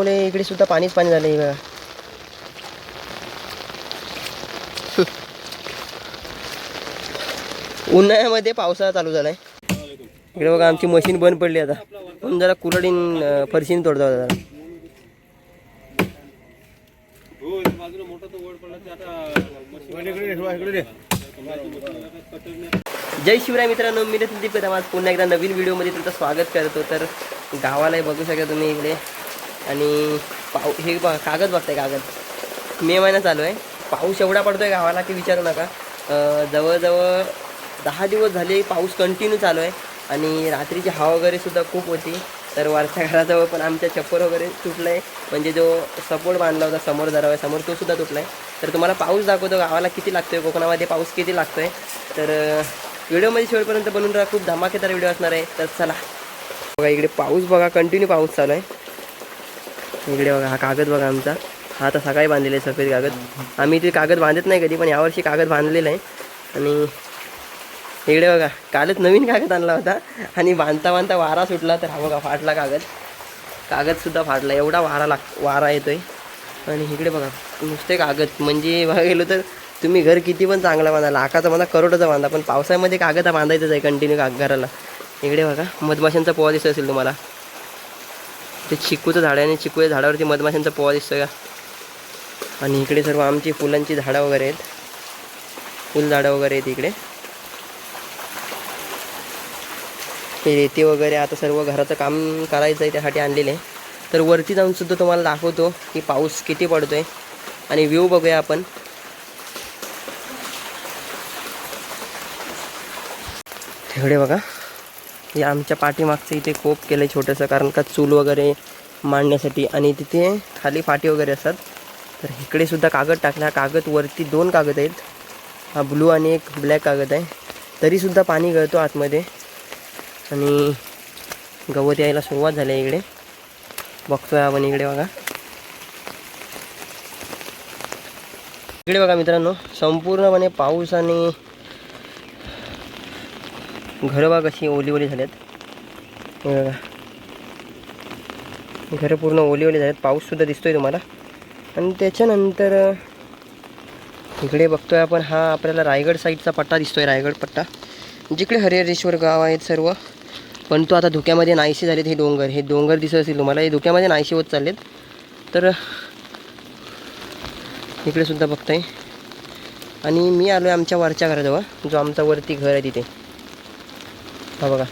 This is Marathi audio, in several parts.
पावसामुळे इकडे सुद्धा पाणीच पाणी झालं बघा. उन्हाळ्यामध्ये पावसाळा चालू झालाय. इकडे बघा आमची मशीन बंद पडली आता. पण जरा कुरडीन फरशीन तोडता होता जरा. जय शिवराय मित्रांनो मी नितीन दीपक आज पुन्हा एकदा नवीन व्हिडिओमध्ये तुमचं स्वागत करतो. तर गावालाही बघू शकता तुम्ही इकडे. आणि पाऊ हे बघा कागद बघताय कागद. मे महिना चालू आहे. पाऊस एवढा पडतो आहे गावाला की विचारू नका. जवळजवळ दहा दिवस झाले पाऊस कंटिन्यू चालू आहे. आणि रात्रीची हवा वगैरे सुद्धा खूप होती. तर वरच्या घराजवळ पण आमच्या छप्पर वगैरे तुटलं आहे म्हणजे जो सपोर्ट बांधला होता समोर जरा समोर तो सुद्धा तुटला आहे तर तुम्हाला पाऊस दाखवतो गावाला किती लागतो आहे कोकणामध्ये पाऊस किती लागतो आहे तर व्हिडिओमध्ये शेवटपर्यंत बनवून राहा. खूप धमाकेदार व्हिडिओ असणार आहे. तर चला. बघा इकडे पाऊस बघा कंटिन्यू पाऊस चालू आहे. इकडे बघा हा कागद बघा आमचा. हा आता सकाळी बांधलेला आहे सफेद कागद. आम्ही ते कागद बांधत नाही कधी पण यावर्षी कागद बांधलेला आहे. आणि इकडे बघा कालच नवीन कागद आणला होता. आणि बांधता बांधता वारा सुटला तर हा बघा फाटला कागद. कागदसुद्धा फाटला एवढा वारा लाग वारा येतोय. आणि इकडे बघा नुसते कागद. म्हणजे बघा गेलो तर तुम्ही घर किती पण चांगला बांधा लाखाचा बांधा करोडाचा बांधा पण पावसाळ्यामध्ये कागद हा बांधायचंच आहे कंटिन्यू काग घराला. इकडे बघा मधमाशांचा पोवा दिसत असेल तुम्हाला. ते चिकूचं झाड आहे आणि चिकूच्या झाडावरती मधमाशांचा पोवा दिसतो का? आणि इकडे सर्व आमची फुलांची झाडं वगैरे आहेत. फुलझाडं वगैरे आहेत इकडे. ते रेती वगैरे आता सर्व घराचं काम करायचं आहे त्यासाठी आणलेले आहे. तर वरती जाऊन सुद्धा तुम्हाला दाखवतो की पाऊस किती पडतो आहे आणि व्ह्यू बघूया आपण. तिकडे बघा. हे आमच्या पाठीमागचं इथे कोप केलं आहे छोटंसं कारण का चूल वगैरे मांडण्यासाठी. आणि तिथे खाली फाटी वगैरे असतात. तर इकडे सुद्धा कागद टाकला. हा कागद वरती दोन कागद आहेत. हा ब्लू आणि एक ब्लॅक कागद आहे. तरीसुद्धा पाणी गळतो आतमध्ये. आणि गवत यायला सुरुवात झाली आहे इकडे. बघतोय आपण इकडे बघा. इकडे बघा मित्रांनो संपूर्णपणे पाऊस आणि घरं बघा कशी ओली ओली झाल्यात घरं पूर्ण ओली ओली झाल्यात पाऊससुद्धा दिसतोय तुम्हाला. आणि त्याच्यानंतर इकडे बघतोय आपण हा आपल्याला रायगड साईडचा पट्टा दिसतोय रायगड पट्टा. जिकडे हरिहरेश्वर गाव आहेत सर्व पण तो आता धुक्यामध्ये नाहीशी झालेत हे डोंगर. हे डोंगर दिसत असेल तुम्हाला हे धुक्यामध्ये नाहीशी होत चाललेत. तर इकडे सुद्धा बघताय. आणि मी आलो आहे आमच्या वरच्या घराजवळ जो आमचा वरती घर आहे तिथे. हा बघा.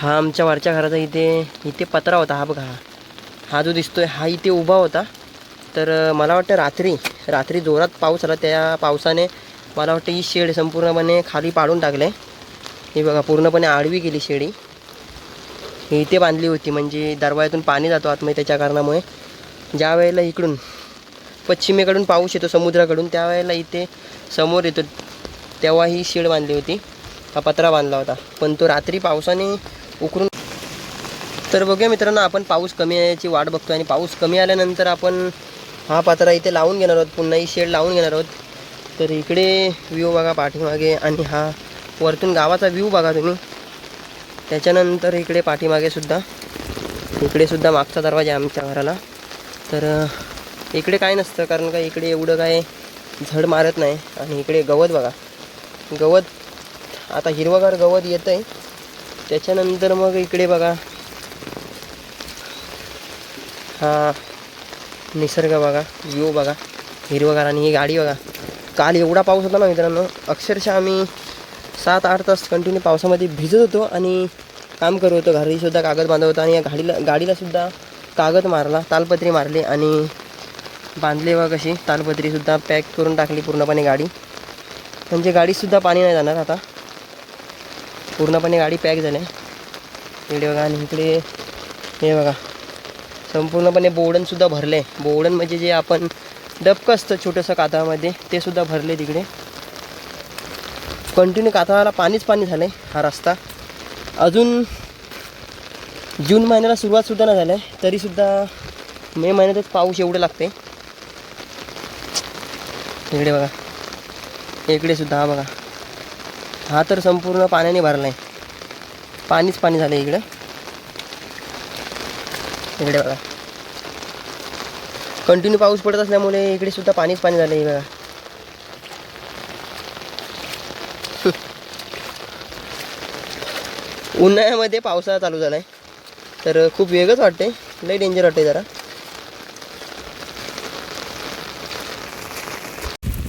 हा आमच्या वरच्या घराचा इथे इथे पत्रा होता हा बघा हा. हा जो दिसतोय हा इथे उभा होता. तर मला वाटतं रात्री रात्री जोरात पाऊस आला त्या पावसाने मला वाटतं ही शेड संपूर्णपणे खाली पाडून टाकले हे बघा पूर्णपणे आडवी गेली शेडी. ही इथे बांधली होती म्हणजे दरवाजातून पाणी जातो आतमध्ये त्याच्या कारणामुळे. ज्या वेळेला इकडून पश्चिमेकडून पाऊस येतो समुद्राकडून त्यावेळेला इथे समोर येतो तेव्हा ही शेड बांधली होती. हा पत्रा बांधला होता. पण तो रात्री पावसाने उकरून तर बघूया मित्रांनो आपण पाऊस कमी यायची वाट बघतो आणि पाऊस कमी आल्यानंतर आपण हा पत्रा इथे लावून घेणार आहोत. पुन्हा ही शेड लावून घेणार आहोत. तर इकडे व्ह्यू बघा पाठीमागे आणि हा वरतून गावाचा व्ह्यू बघा तुम्ही. त्याच्यानंतर इकडे पाठीमागे सुद्धा इकडे सुद्धा मागचा दरवाजा आहे आमच्या घराला. तर इकडे काय नसतं कारण का इकडे एवढं काय झड मारत नाही. आणि इकडे गवत बघा. गवत आता हिरवगार गवत येतं आहे त्याच्यानंतर मग इकडे बघा. हा निसर्ग बघा व्ह्यू बघा हिरवगार आणि ही गाडी बघा. काल एवढा पाऊस होता ना मित्रांनो अक्षरशः आम्ही सात आठ तास कंटिन्यू पावसामध्ये भिजत होतो आणि काम करत होतो. घरीसुद्धा कागद बांधत होतो आणि या गाडीला गाडीलासुद्धा कागद मारला तालपत्री मारली आणि बांधली बघा कशी. तालपत्रीसुद्धा पॅक करून टाकली पूर्णपणे गाडी. म्हणजे गाडीसुद्धा पाणी नाही जाणार आता. पूर्णपणे गाडी पॅक झाली इकडे बघा आणि इकडे हे बघा. संपूर्णपणे बोडणसुद्धा भरले. बोडण म्हणजे जे आपण डबकं असतं छोटंसं कातळामध्ये ते सुद्धा भरले तिकडे. कंटिन्यू कातळाला पाणीच पाणी झालं आहे हा रस्ता. अजून जून महिन्याला सुरुवातसुद्धा नाही झालं आहे. तरीसुद्धा मे महिन्यातच पाऊस एवढं लागते इकडे बघा. इकडे सुद्धा हा बघा. हा तर संपूर्ण पाण्याने भरला आहे पाणीच पाणी झालं इकडं. इकडे बघा. कंटिन्यू पाऊस पडत असल्यामुळे इकडे सुद्धा पाणीच पाणी झालं आहे बघा. उन्हाळ्यामध्ये पावसाळा चालू झाला आहे तर खूप वेगळंच वाटते लई डेंजर वाटते जरा.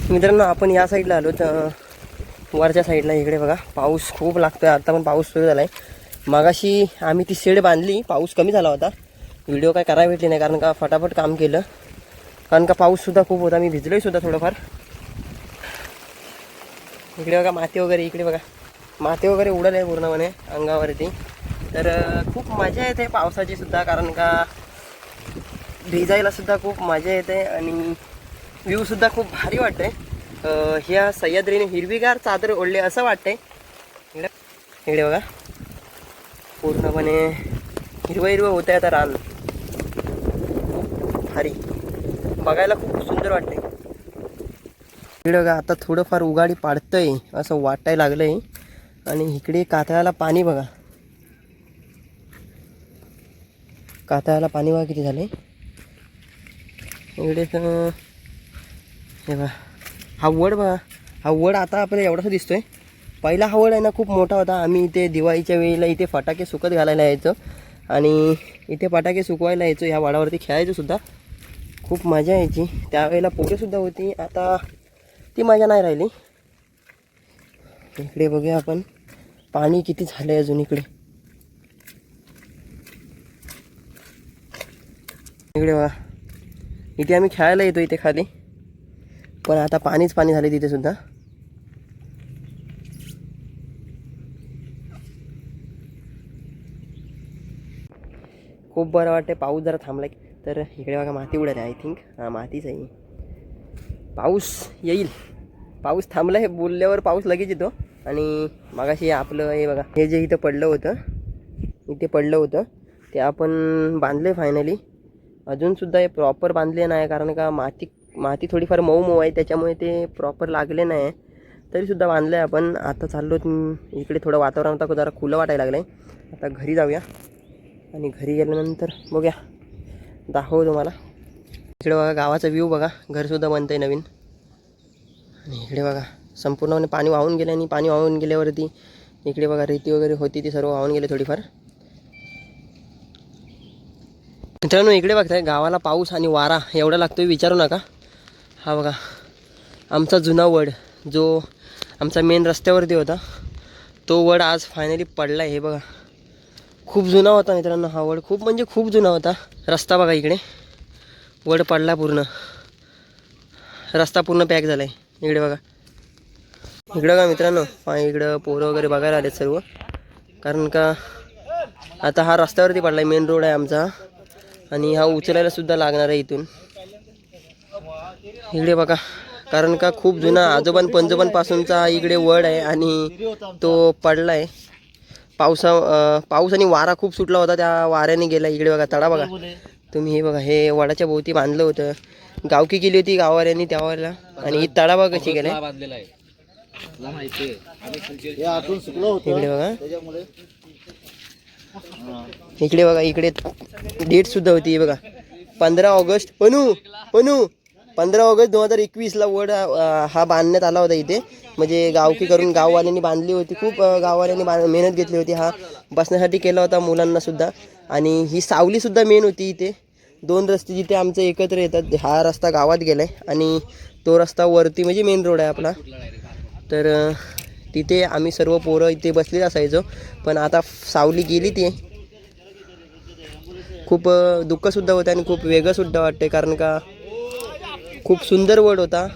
मित्रांनो आपण या साईडला आलो तर वरच्या साईडला इकडे बघा पाऊस खूप लागतोय. आता पण पाऊस सुरू झाला आहे मागाशी आम्ही ती शेड बांधली पाऊस कमी झाला होता. व्हिडिओ काय करायला भेटली नाही कारण का फटाफट काम केलं. कारण का पाऊससुद्धा खूप होता मी भिजलोय सुद्धा थोडंफार. इकडे बघा माती वगैरे इकडे बघा. माती वगैरे उडत आहे पूर्णपणे अंगावरती. तर खूप मजा येते पावसाची सुद्धा कारण का भिजायला सुद्धा खूप मजा येते आणि व्ह्यूसुद्धा खूप भारी वाटते ह्या सह्याद्रीने हिरवीगार चादर ओढले असं वाटते इकडे इकडे बघा. पूर्णपणे हिरवं हिरवं होतं आता रान. भारी. बघायला खूप सुंदर वाटते इकडे बघा आता थोडंफार उगाडी पाडतंय असं वाटायला लागलंय. आणि इकडे कातळाला पाणी बघा. कातळाला पाणी बघा किती झाले इकडे तर हे बघा. हा वड बघा. हा वड आता आपल्याला एवढासा दिसतोय. पहिला हा वड आहे ना खूप मोठा होता. आम्ही इथे दिवाळीच्या वेळेला इथे फटाके सुकत घालायला यायचो. आणि इथे फटाके सुकवायला यायचो. ह्या वाडावरती खेळायचो सुद्धा. खूप मजा यायची. त्यावेळेला पोरेसुद्धा होती. आता ती मजा नाही राहिली. इकडे बघूया आपण. पाणी किती झालं आहे अजून इकडे? इकडे बघा. इथे आम्ही खेळायला येतो इथे खाली. पण आता पाणीच पाणी झाले तिथे सुद्धा. खूप बरं वाटते पाऊस जरा थांबला की तर इकडे बघा माती उडत आहे आय थिंक हां मातीच आहे. पाऊस येईल. पाऊस थांबला हे बोलल्यावर पाऊस लगेच येतो. आणि मगाशी आपलं हे बघा हे जे इथं पडलं होतं इथे पडलं होतं ते आपण बांधले फायनली अजूनसुद्धा हे प्रॉपर बांधले नाही कारण का माती माती थोडीफार मऊ मऊ आहे त्याच्यामुळे ते प्रॉपर लागले नाही. तरीसुद्धा बांधलं आहे आपण. आता चाललो इकडे थोडं वातावरण आता जरा खुलं वाटायला लागलं आहे आता घरी जाऊया. आणि घरी गेल्यानंतर बघूया. दाखवू तुम्हाला. इकडे बघा गावाचा व्ह्यू बघा. घरसुद्धा बनतं आहे नवीन. आणि इकडे बघा संपूर्णपणे पाणी वाहून गेलं आणि पाणी वाहून गेल्यावरती इकडे बघा रेती वगैरे होती ती सर्व वाहून गेले थोडीफार. मित्रांनो इकडे बघताय गावाला पाऊस आणि वारा एवढा लागतोय विचारू नका. हा बघा. आमचा जुना वड जो आमचा मेन रस्त्यावरती होता तो वड आज फायनली पडला आहे हे बघा. खूप जुना होता मित्रांनो हा वड. खूप म्हणजे खूप जुना होता. रस्ता बघा इकडे. वड पडला पूर्ण. रस्ता पूर्ण पॅक झाला आहे इकडे बघा. इकडं का मित्रांनो इकडं पोरं वगैरे बघायला आले सर्व. कारण का आता हा रस्त्यावरती पडला आहे मेन रोड आहे आमचा. आणि हा उचलायला सुद्धा लागणार आहे इथून. इकडे बघा कारण का खूप जुना आजोबान पंजोबांपासूनचा इकडे वड आहे आणि तो पडला आहे पावसा पाऊस आणि वारा खूप सुटला होता त्या वाऱ्याने गेला. इकडे बघा तडा बघा. तुम्ही हे बघा हे वडाच्या भोवती बांधलं होतं. गावकी केली होती गाववाऱ्यांनी त्यावाला आणि ही तडा बघा कशी गेला आहे इकडे बघा. इकडे बघा इकडे डेट सुद्धा होती बघा. पंधरा ऑगस्ट पनू पनू. पंधरा ऑगस्ट दोन हजार एकवीसला वड हा बांधण्यात आला होता इथे. म्हणजे गावकी करून गाववाल्यांनी बांधली होती. खूप गाववाल्यांनी बां मेहनत घेतली होती. हा बसण्यासाठी केला होता मुलांनासुद्धा आणि ही सावलीसुद्धा मेन होती इथे. दोन रस्ते जिथे आमचे एकत्र येतात हा रस्ता गावात गेला आहे आणि तो रस्ता वरती म्हणजे मेन रोड आहे आपला. तर तिथे आम्ही सर्व पोरं इथे बसलेच असायचो. पण आता सावली गेली ती. खूप दुःखसुद्धा होतं आणि खूप वेगळंसुद्धा वाटते कारण का खूप सुंदर वड होता.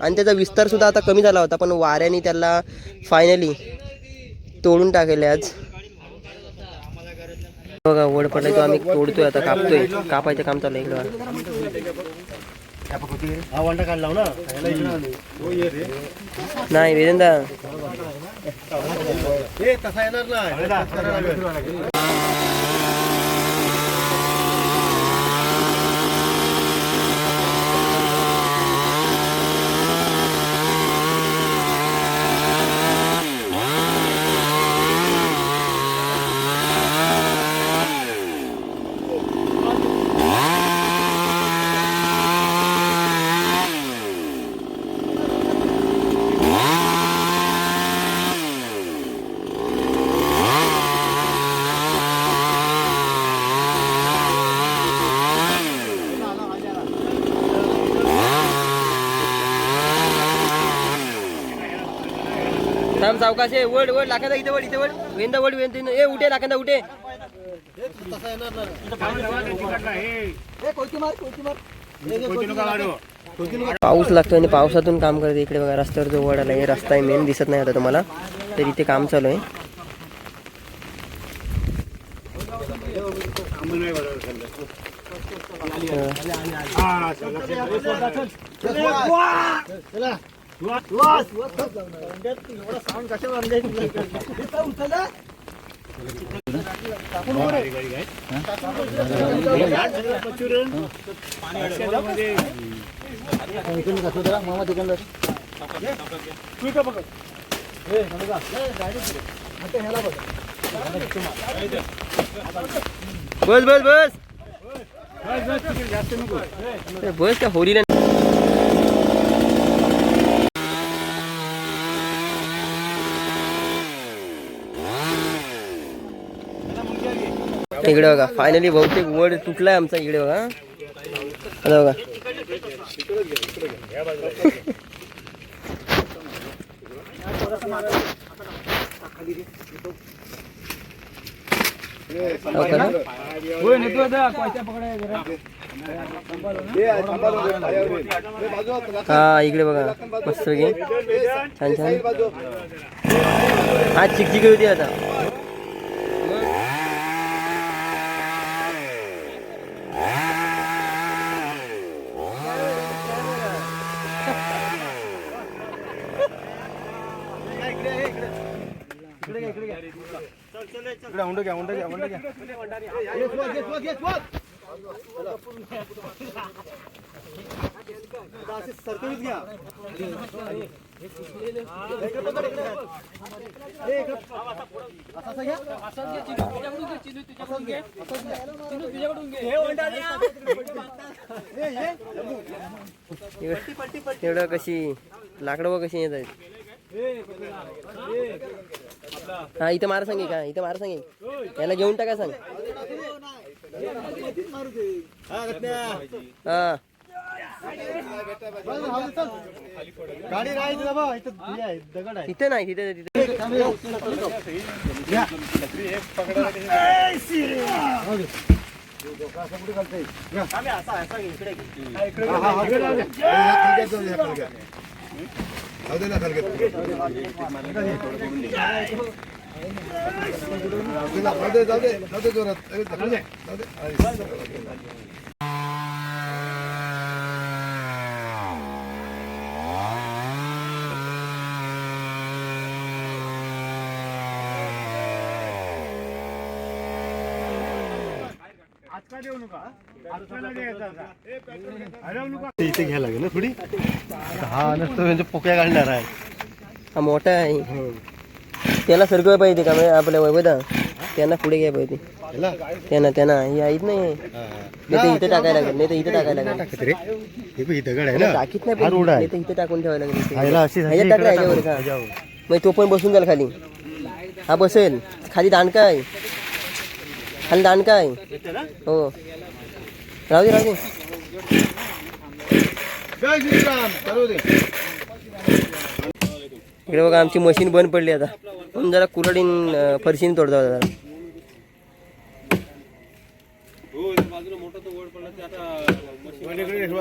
आणि त्याचा विस्तारसुद्धा आता कमी झाला होता पण वाऱ्याने त्याला फायनली तोडून टाकले आज. बघा वड पडलाय तो आम्ही तोडतोय आता कापतोय. कापायचं काम चालू आहे इकडं नाही वेदनदा थांब सावकाश आहे वड वड लाखांदा इथे वड इथे वड वेंदा वड वेंद ए उठे लाखांदा उठे. पाऊस लागतो आणि पावसातून काम करते इकडे बघा रस्त्यावर जो वड आला हे रस्ता आहे मेन दिसत नाही आता तुम्हाला. तर इथे काम चालू आहे. चला एवढा साऊंड कशावर मामा तिकडं बस बस बस. ए, बस त्या आता इकडे बघा फायनली बहुतेक वड तुटलाय आमचा इकडे बघा आता बघा. ना? हा इकडे बघा मस्त छान छान. हा चिकचिकी होती आता. इकडे हुंडा घ्या हुंडा घ्या हुंडा सरकवीत. असं. एवढं कशी लाकडं कशी येत आहेत हा इथं मार सांगे का इथं मार सांगे याला घेऊन टाका सांग हा, तिथे नाही तिथे तिथे घ्या. हा, हा, हा, घे, इथे घ्यायला लागेल ना थोडी? हा नसतं म्हणजे पोक्या घालणार आहे. हा मोठा आहे. त्याला सरकवाय पाहिजे का? म्हणजे आपल्या वैभदा त्यांना पुढे घ्याय पाहिजे? त्यांना त्यांना. ही आहेत नाही. नाही तर इथे टाकायला लागेल नाही तर इथे टाकायला लागेल. टाकत रे? हे बघ, ही दगड आहे ना. टाकीत नाही आहे. तर इथे टाकून ठेवायला लागेल इथे. हा, याला अशी अशी ह्याच्यात टाकला इकडे ह्याच्यावर टाकू. का? ह्याच्यावर. मग तो पण बसून जाईल खाली. हा बसेल. खाली दांडका आहे. आणि दांडका आहे हो. राहू दे राहू दे. इकडे बघा आमची मशीन बंद पडली आता. पण जरा कुरडीन फरशीन फरशीने तोडतो जरा.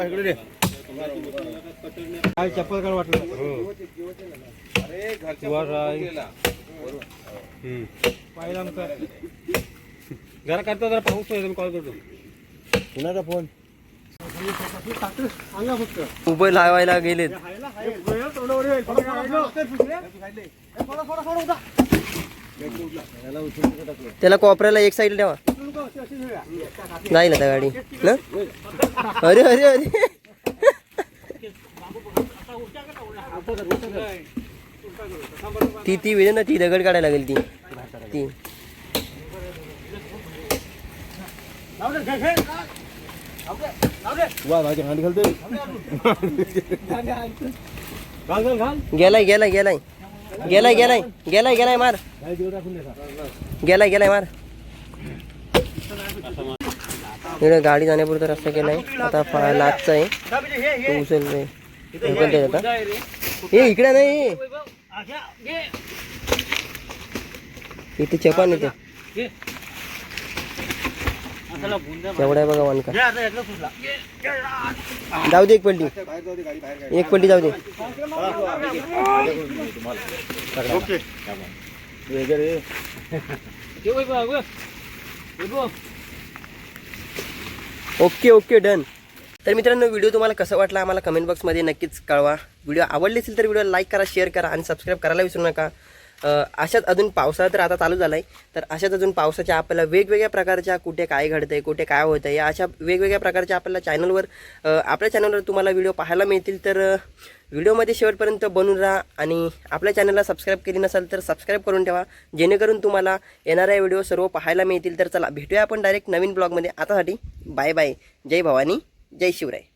इकडे काय चप्पल काढ वाटलं वर जरा करतो जरा पाहूच मी कॉल करतो. कुणाचा फोन उभं लावायला गेलेत. त्याला कोपऱ्याला एक साईड ठेवा. जाईल आता गाडी ना? अरे अरे अरे. ती ती वेळ ना ती दगड काढायला लागेल ती. ती. वा भाजी हांडी घालते घाल घाल घाल गेलाय गेलाय गेलाय गेलाय गेलाय गेलाय गेलाय मार। गेलाय गेलाय मार इकडे गाडी जाण्यापुरता रस्ता केलाय आता लाचचा आहे तो उचल रे ढकलतोय आता ए इकडे नाही। इथे चपान येते केवढा आहे बघा वानका जाऊ दे एक पलटी बाहेर जाऊ दे गाडी बाहेर गाडी एक पलटी जाऊ दे. ओके. Okay okay done. तर मित्रांनो व्हिडिओ तुम्हाला कसा वाटला आम्हाला कमेंट बॉक्समध्ये नक्कीच कळवा. व्हिडिओ आवडले असेल तर व्हिडिओ लाईक करा शेअर करा आणि सबस्क्राईब करायला विसरू नका. अशाच अजून पावसाळा तर आता चालू झाला आहे तर अशाच अजून पावसाच्या आपल्याला वेगवेगळ्या प्रकारच्या कुठे काय घडतं आहे कुठे काय होतं आहे या अशा वेगवेगळ्या प्रकारच्या आपल्याला चॅनलवर आपल्या चॅनलवर तुम्हाला व्हिडिओ पाहायला मिळतील. तर व्हिडिओमध्ये शेवटपर्यंत बनून राहा आणि आपल्या चॅनलला सबस्क्राईब केली नसाल तर सबस्क्राईब करून ठेवा. जेणेकरून तुम्हाला येणाऱ्या व्हिडिओ सर्व पाहायला मिळतील. तर चला भेटूया आपण डायरेक्ट नवीन ब्लॉगमध्ये आतासाठी बाय बाय जय भवानी जय शिवराय.